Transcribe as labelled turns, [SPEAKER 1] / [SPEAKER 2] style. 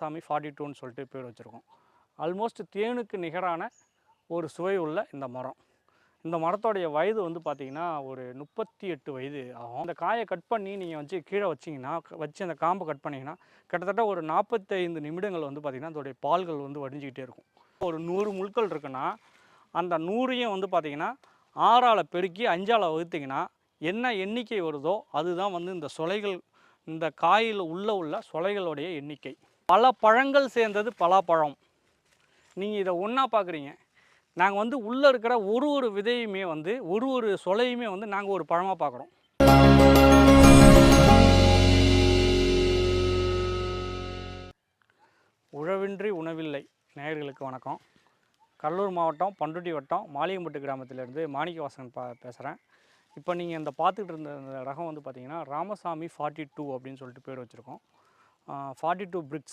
[SPEAKER 1] சாமி ஃபார்ட்டி டூன்னு சொல்லிட்டு பேர் வச்சுருக்கோம். ஆல்மோஸ்ட் தேனுக்கு நிகரான ஒரு சுவை உள்ள இந்த மரம். இந்த மரத்தோடைய வயது வந்து பார்த்திங்கன்னா ஒரு முப்பத்தி எட்டு வயது ஆகும். இந்த காயை கட் பண்ணி நீங்கள் வச்சு கீழே வச்சிங்கன்னா வச்சு அந்த காம்பை கட் பண்ணிங்கன்னா கிட்டத்தட்ட ஒரு நாற்பத்தைந்து நிமிடங்கள் வந்து பார்த்திங்கன்னா அதோடைய பால்கள் வந்து வடிஞ்சிக்கிட்டே இருக்கும். ஒரு நூறு முழுக்கள் இருக்குன்னா அந்த நூறையும் வந்து பார்த்திங்கன்னா ஆறால் பெருக்கி அஞ்சால் வகுத்திங்கன்னா என்ன எண்ணிக்கை வருதோ அதுதான் வந்து இந்த சொலைகள் இந்த காயில் உள்ள உள்ள சொலைகளுடைய எண்ணிக்கை. பல பழங்கள் சேர்ந்தது பலாப்பழம். நீங்கள் இதை ஒன்றா பார்க்குறீங்க நாங்கள் வந்து உள்ளே இருக்கிற ஒரு ஒரு விதையுமே வந்து ஒரு ஒரு சொலையுமே வந்து நாங்கள் ஒரு பழமாக பார்க்குறோம் உழவின்றி உணவில்லை. நேயர்களுக்கு வணக்கம். கடலூர் மாவட்டம் பண்ருட்டி வட்டம் மாளிகம்பட்டு கிராமத்திலேருந்து மாணிக்கவாசன் பா பேசுகிறேன் இப்போ நீங்கள் இந்த பார்த்துக்கிட்டு இருந்த இந்த ரகம் வந்து பார்த்திங்கன்னா ராமசாமி ஃபார்ட்டி டூ அப்படின்னு சொல்லிட்டு பேர் வச்சுருக்கோம். Forty two BRICS